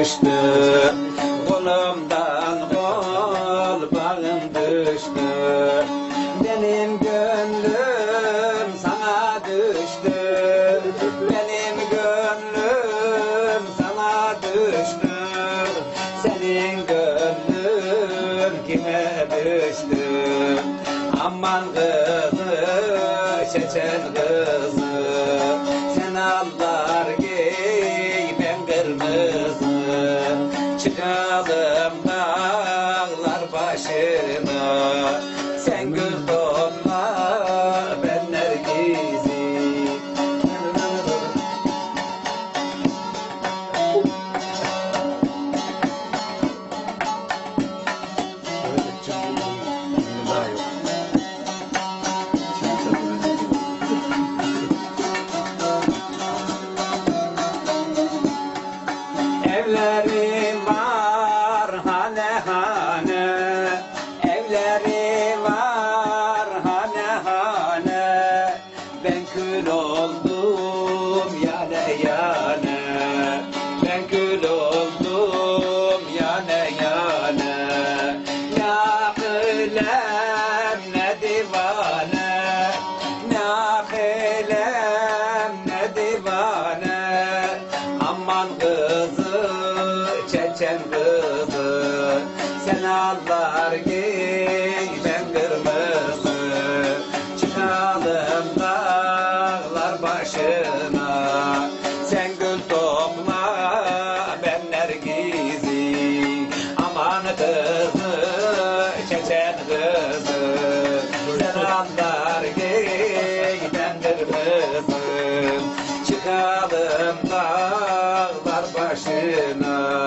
düştü. Kolumdan kol bağım düştü. Benim gönlüm sana düştü. Benim gönlüm sana düştü. Senin gönlün kime düştü? Aman kızı çeçen kızı Çıkalım dağlar başına. Sen gül Evleri var hane hane. Evleri var hane hane. Ben kül oldum yane yane. Ben kül oldum yane yane. Ne akılem ne divane. Ne Yunan kızı, Çeçen kızı. Sen allar giy, ben kırmızı. Çıkalım dağlar başına. Sen gül topla, ben nergizi Aman kızı, Çeçen kızı. Sen allar başına